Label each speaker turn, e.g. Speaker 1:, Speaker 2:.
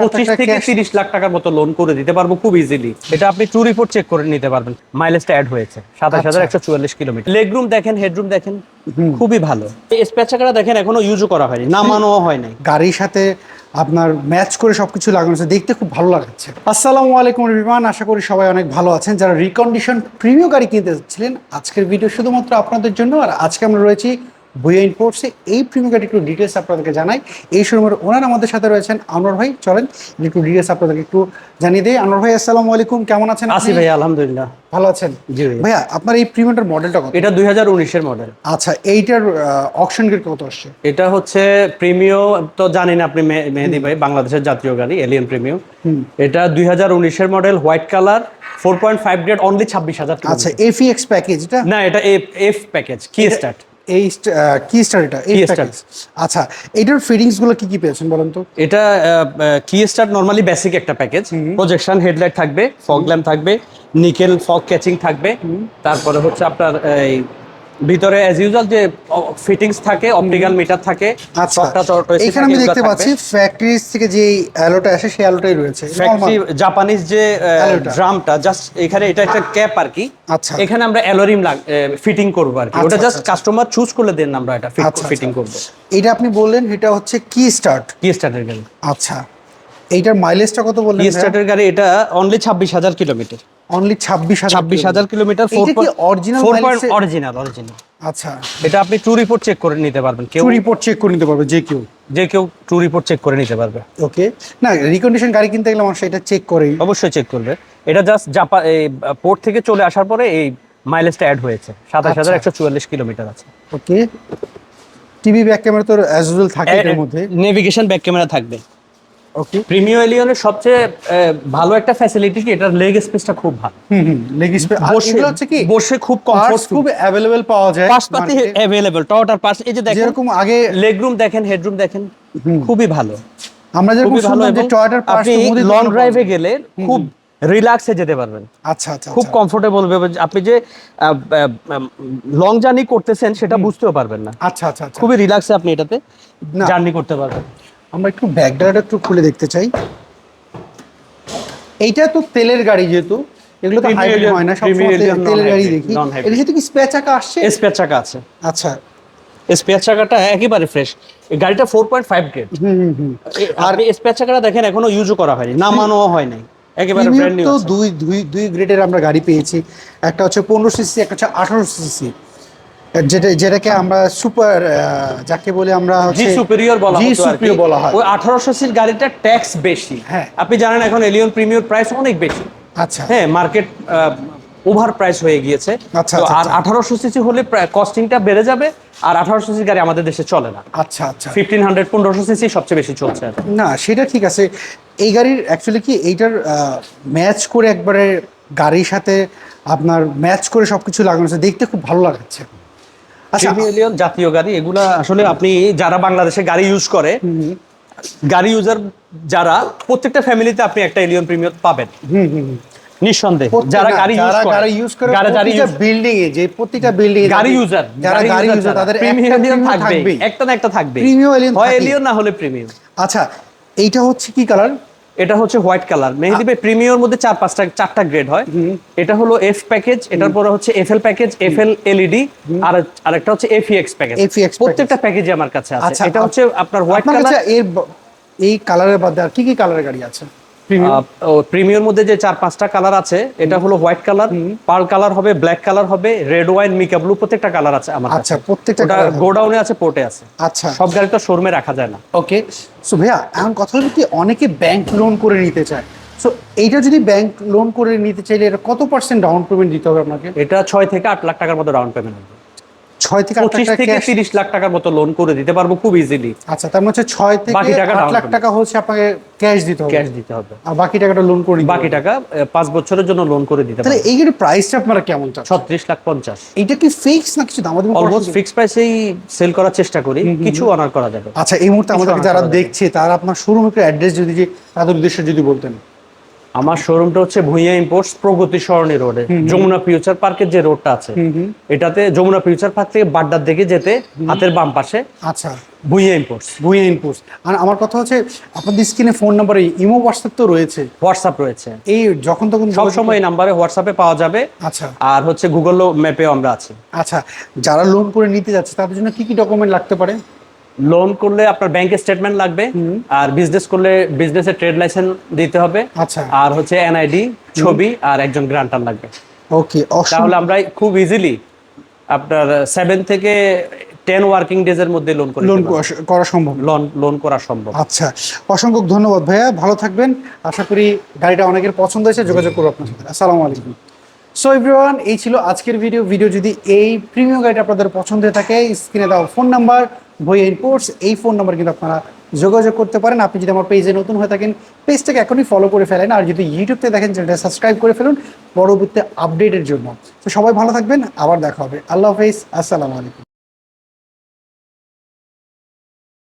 Speaker 1: পঁচিশ থেকে তিরিশ লাখ টাকার মতো লোন করে দিতে পারব খুব ইজিলি এটা আপনি টু রিপোর্ট চেক করে নিতে পারবেন। মাইলেজটা অ্যাড হয়েছে। সাতাশ হাজার একশো চুয়াল্লিশ কিলোমিটার লেগ রুম দেখেন হেডরুম দেখেন খুবই ভালো। স্পেস দেখেন এখনও ইউজও করা হয়নি। নামানো হয় নাই।
Speaker 2: গাড়ির সাথে আপনার ম্যাচ করে সবকিছু লাগানো আছে দেখতে খুব ভালো লাগাচ্ছে আসসালামু আলাইকুম বিমান আশা করি সবাই অনেক ভালো আছেন। যারা রিকন্ডিশন প্রিমিয় গাড়ি কিনতে যাচ্ছিলেন আজকের ভিডিও শুধুমাত্র আপনাদের জন্য। আর আজকে আমরা রয়েছি বুয়া ইনপোর্টসে এই প্রিমিয় গাড়ি একটু ডিটেলস আপনাদেরকে জানাই। এই শোরুমের ওনার আমাদের সাথে রয়েছেন আনোয়ার ভাই। চলেন একটু ডিটেলস আপনাদেরকে একটু জানিয়ে দিই। আনোয়ার ভাই আসসালামু আলাইকুম। কেমন আছেন
Speaker 1: আসি? ভাই আলহামদুলিল্লাহ।
Speaker 2: ভালো আছেন?
Speaker 1: জি ভাই।
Speaker 2: ভাইয়া আপনার এই প্রিমিয়ামটার মডেলটা কত?
Speaker 1: এটা দুই হাজার উনিশের মডেল
Speaker 2: আচ্ছা এইটার অপশন গেট কত আসছে?
Speaker 1: এটা হচ্ছে প্রিমিও তো জানেন আপনি মেহেদি ভাই বাংলাদেশের জাতীয় গাড়ি এলিয়ন প্রিমিও এটা দুই হাজার উনিশের model white colour four point five grade only ছাব্বিশ হাজার
Speaker 2: আচ্ছা এফিএক্স প্যাকেজ এটা?
Speaker 1: না এটা এফ প্যাকেজ কি স্টার্ট
Speaker 2: এই কি স্টার এটা এই। প্যাকেজ আচ্ছা এটার ফিটিংসগুলো কি কি পেয়েছেন বলেন তো?
Speaker 1: এটা কি স্টার নরমালি বেসিক একটা প্যাকেজ প্রজেকশন হেডলাইট থাকবে ফগ ল্যাম্প থাকবে নিকেল ফগ ক্যাচিং থাকবে। তারপরে হচ্ছে আপনার এই ভিতরে অ্যাজ ইউজুয়াল যে ফিটিংস থাকে অপটিক্যাল মিটার থাকে
Speaker 2: আচ্ছা।
Speaker 1: সবটা
Speaker 2: এখানে আমি দেখতে পাচ্ছি ফ্যাক্টরি থেকে যে অ্যালোটা আসে সেই অ্যালোটাই রয়েছে।
Speaker 1: ফ্যাক্টরি জাপানিজ যে ড্রামটা জাস্ট এখানে এটা একটা ক্যাপ আর কি।
Speaker 2: আচ্ছা।
Speaker 1: এখানে আমরা অ্যালোরিম ফিটিং করব আর কি।
Speaker 2: আচ্ছা,
Speaker 1: ওটা জাস্ট কাস্টমার চুজ করলে দেন আমরা এটা ফিটিং
Speaker 2: আচ্ছা।
Speaker 1: করব।
Speaker 2: এটা আপনি বললেন এটা হচ্ছে কি স্টার্ট
Speaker 1: কি স্টার্টের গাড়ি?
Speaker 2: আচ্ছা। এইটার মাইলেজটা কত বললেন
Speaker 1: কি স্টার্টের গাড়ি এটা অনলি ছাব্বিশ হাজার কিলোমিটার
Speaker 2: অনলি ছাব্বিশ হাজার
Speaker 1: কিলোমিটার।
Speaker 2: অরিজিনাল
Speaker 1: অরিজিনাল অরিজিনাল
Speaker 2: আচ্ছা।
Speaker 1: এটা আপনি টু রিপোর্ট চেক করে নিতে পারবেন। কেউ
Speaker 2: রিপোর্ট চেক করে নিতে পারবে যে কেউ।
Speaker 1: যে কেউ টু রিপোর্ট চেক করে নিতে পারবে।
Speaker 2: ওকে না রিকন্ডিশন গাড়ি কিনতে গেলে মানুষ এটা চেক করেই।
Speaker 1: অবশ্যই চেক করবে। এটা জাস্ট জাপা পোর্ট থেকে চলে আসার পরে এই মাইলেজটা অ্যাড হয়েছে। সাতাশ হাজার একশো চুয়াল্লিশ কিলোমিটার আছে।
Speaker 2: ওকে টিভি ব্যাক ক্যামেরা তো অ্যাজ থাকে এর মধ্যে।
Speaker 1: নেভিগেশন ব্যাক ক্যামেরা থাকবে।
Speaker 2: ওকে
Speaker 1: প্রিমিয়ার এলিয়নের সবচেয়ে ভালো একটা ফ্যাসিলিটি কি? এটার লেগ স্পেসটা খুব ভালো।
Speaker 2: হুম লেগ স্পেস আর এগুলো হচ্ছে কি?
Speaker 1: বসে খুব কমফোর্ট
Speaker 2: খুব অ্যাভেলেবেল পাওয়া যায়।
Speaker 1: পাশপাতি
Speaker 2: market এ।
Speaker 1: অ্যাভেলেবল পাশ এই যে দেখেন
Speaker 2: যেরকম আগে
Speaker 1: লেগ রুম দেখেন হেডরুম দেখেন খুবই ভালো।
Speaker 2: আমরা যেরকম শুনলাম যে টয়োটার পার্টস
Speaker 1: আপনি লং ড্রাইভে গেলে খুব রিল্যাক্সে যেতে পারবেন।
Speaker 2: আচ্ছা আচ্ছা
Speaker 1: খুব কমফোর্টেবল আপনি যে লং জার্নি করতেছেন সেটা বুঝতেও পারবেন না।
Speaker 2: আচ্ছা আচ্ছা আচ্ছা।
Speaker 1: খুবই রিল্যাক্সে আপনি এটাতে জার্নি করতে পারবেন।
Speaker 2: আমরা একটু ব্যাক ডালাটা একটু খুলে দেখতে চাই। এইটা তো তেলের গাড়ি যেহেতু এগুলো তো হাইব্রিড হয় না সব
Speaker 1: Premium
Speaker 2: তেলের গাড়ি দেখি। এর সাথে কি স্পেয়ার চাকা আসছে?
Speaker 1: স্পেয়ার চাকা আছে।
Speaker 2: আচ্ছা।
Speaker 1: স্পেয়ার চাকাটা একেবারে ফ্রেশ গাড়িটা four point five grade
Speaker 2: hmm hmm hmm.
Speaker 1: আর স্পেয়ার চাকাটা দেখেন এখনও ইউজও করা হয়নি। নামানো হয় নাই। একেবারে ব্র্যান্ড নিউ
Speaker 2: তো দুই দুই দুই গ্রেডের আমরা গাড়ি পেয়েছি। একটা হচ্ছে পনেরো সিসি একটা হচ্ছে আঠারো সিসি যেটা যেটাকে আমরা সুপার যাকে বলে আমরা
Speaker 1: জি সুপিরিয়র বলা
Speaker 2: জি
Speaker 1: হতো আর কি।
Speaker 2: সুপ্রিয় বলা হয়।
Speaker 1: ওই 1800 সির গাড়িটা ট্যাক্স বেশি।
Speaker 2: হ্যাঁ।
Speaker 1: আপনি জানেন এখন এলিয়ন প্রিমিয়ার প্রাইস অনেক বেশি।
Speaker 2: আচ্ছা।
Speaker 1: হ্যাঁ মার্কেট ওভার প্রাইস হয়ে গিয়েছে।
Speaker 2: আচ্ছা,
Speaker 1: তো
Speaker 2: আচ্ছা,
Speaker 1: আর
Speaker 2: আচ্ছা।
Speaker 1: 1800 সিসি হলে কস্টিংটা বেড়ে যাবে আর 1800 সিসি গাড়ি আমাদের দেশে চলে না।
Speaker 2: আচ্ছা আচ্ছা।
Speaker 1: 1500 1500 সিসি সবচেয়ে বেশি চলছে
Speaker 2: না সেটা ঠিক আছে। এই গাড়ির অ্যাকচুয়ালি কি এইটার ম্যাচ করে একবারে গাড়ির সাথে আপনার ম্যাচ করে সবকিছু লাগানো আছে। দেখতে খুব ভালো লাগাচ্ছে আচ্ছা
Speaker 1: জাতীয় গাড়ি এগুলা আসলে আপনি যারা বাংলাদেশে গাড়ি ইউজ করে গাড়ি ইউজার যারা প্রত্যেকটা ফ্যামিলিতে আপনি একটা এলিয়ন প্রিমিয়াম পাবেন। নিঃসন্দেহে। যারা গাড়ি ইউজ
Speaker 2: যারা
Speaker 1: করে
Speaker 2: গাড়ি ইউজ করে
Speaker 1: যারা গাড়ি
Speaker 2: প্রতিটা বিল্ডিং এ যে প্রতিটা বিল্ডিং এ
Speaker 1: গাড়ি ইউজার
Speaker 2: যারা গাড়ি ইউজার তাদের
Speaker 1: প্রিমিয়াম থাকবে একটা না একটা থাকবে
Speaker 2: Premium Allion
Speaker 1: হয়। এলিয়ন না হলে প্রিমিয়াম
Speaker 2: আচ্ছা এইটা হচ্ছে কি কালার
Speaker 1: এটা হচ্ছে হোয়াইট কালার। মেহেদি ভাই প্রিমিয়ার মধ্যে চার পাঁচটা চারটা গ্রেড হয়। এটা হলো এফ প্যাকেজ এটার পরে হচ্ছে F L package F L LED আর আরেকটা হচ্ছে এফ এক্স
Speaker 2: প্যাকেজ
Speaker 1: প্রত্যেকটা প্যাকেজে আমার কাছে আছে।
Speaker 2: আচ্ছা,
Speaker 1: এটা হচ্ছে আপনার হোয়াইট কালার।
Speaker 2: এর এই কালারের বাদে আর কি কি কালারের গাড়ি আছে?
Speaker 1: প্রিমিয়ার মধ্যে যে চার পাঁচটা কালার আছে এটা হলো হোয়াইট কালার পার্ল কালার হবে ব্ল্যাক কালার হবে রেড ওয়াইন মিকা ব্লু প্রত্যেকটা কালার আছে আমার
Speaker 2: আচ্ছা প্রত্যেকটা
Speaker 1: গোডাউনে আছে পোর্টে আছে।
Speaker 2: আচ্ছা।
Speaker 1: সব গাড়ি তো শোরুমে রাখা যায় না।
Speaker 2: ওকে সো ভাইয়া এখন কথা হলো কি অনেকে ব্যাংক লোন করে নিতে চায়। সো এইটা যদি ব্যাংক লোন করে নিতে চাইলে এটা কত পার্সেন্ট ডাউন পেমেন্ট দিতে হবে আপনাকে?
Speaker 1: এটা ছয় থেকে আট লাখ টাকার মতো ডাউন পেমেন্ট হবে।
Speaker 2: ছয় থেকে
Speaker 1: পঁচিশ থেকে তিরিশ লাখ টাকার মতো লোন করে দিতে পারব খুব ইজিলি
Speaker 2: আচ্ছা তার মানে ছয় থেকে আট লাখ টাকা হচ্ছে আপনাকে ক্যাশ দিতে হবে।
Speaker 1: ক্যাশ দিতে হবে।
Speaker 2: আর বাকি টাকাটা লোন করে
Speaker 1: বাকি টাকা পাঁচ বছরের জন্য লোন করে দিতে
Speaker 2: তাহলে এই প্রাইসটা আপনারা কেমন
Speaker 1: ছত্রিশ লাখ পঞ্চাশ।
Speaker 2: এইটা কি ফিক্স না কিছু দাম
Speaker 1: অলমোস্ট ফিক্স প্রাইসেই সেল করার চেষ্টা করি কিছু অনার করা যাবে।
Speaker 2: আচ্ছা এই মুহূর্তে আমাদের যারা দেখছে তারা আপনার অ্যাড্রেস যদি তাদের উদ্দেশ্যে যদি বলতেন।
Speaker 1: আমার শোরুমটা হচ্ছে ভুইয়া ইম্পোর্টস প্রগতি সরণি রোডে যমুনা ফিউচার পার্কের যে রোডটা আছে এটাতে যমুনা ফিউচার পার্ক থেকে বাড্ডার দিকে যেতে হাতের বাম পাশে
Speaker 2: আচ্ছা।
Speaker 1: ভুইয়া ইম্পোর্টস
Speaker 2: ভুইয়া ইনপুটস আর আমার কথা হচ্ছে আপনাদের স্ক্রিনে ফোন নাম্বার ইমো হোয়াটসঅ্যাপ তো রয়েছে।
Speaker 1: হোয়াটসঅ্যাপ রয়েছে।
Speaker 2: এই যখন তখন
Speaker 1: সব সময় এই নাম্বারে হোয়াটসঅ্যাপে পাওয়া যাবে।
Speaker 2: আচ্ছা।
Speaker 1: আর হচ্ছে গুগল ম্যাপেও আমরা আছি।
Speaker 2: আচ্ছা যারা লোন করে নিতে যাচ্ছে তাদের জন্য কি কি ডকুমেন্ট লাগতে পারে?
Speaker 1: লোন করলে আপনার ব্যাংকের স্টেটমেন্ট লাগবে আর বিজনেস করলে বিজনেসের ট্রেড লাইসেন্স দিতে হবে
Speaker 2: আচ্ছা।
Speaker 1: আর হচ্ছে এনআইডি ছবি আর একজন গ্রান্টার লাগবে।
Speaker 2: ওকে
Speaker 1: তাহলে আমরা খুব ইজিলি আপনার সেভেন থেকে টেন ওয়ার্কিং ডেজ এর মধ্যে লোন করে
Speaker 2: লোন করা সম্ভব।
Speaker 1: লোন লোন করা সম্ভব।
Speaker 2: আচ্ছা অসংখ্য ধন্যবাদ ভাইয়া ভালো থাকবেন। আশা করি গাড়িটা অনেকের পছন্দ হয়েছে যোগাযোগ করব আপনার সাথে। আসসালামু আলাইকুম। সো এভরিওয়ান এই ছিল আজকের ভিডিও ভিডিও যদি এই প্রিমিয়াম গাড়িটা আপনাদের পছন্দ হয়ে থাকে স্ক্রিনে দেওয়া ফোন নাম্বার বই ইনপোর্টস এই ফোন নাম্বার কিন্তু আপনারা যোগাযোগ করতে পারেন। আপনি যদি আমার পেজে নতুন হয়ে থাকেন পেজটাকে এখনই ফলো করে ফেলেন। আর যদি ইউটিউবতে দেখেন চ্যানেলটা সাবস্ক্রাইব করে ফেলুন, পরবর্তী আপডেটের জন্য। তো সবাই ভালো থাকবেন, আবার দেখা হবে। আল্লাহ হাফেজ, আসসালামু আলাইকুম।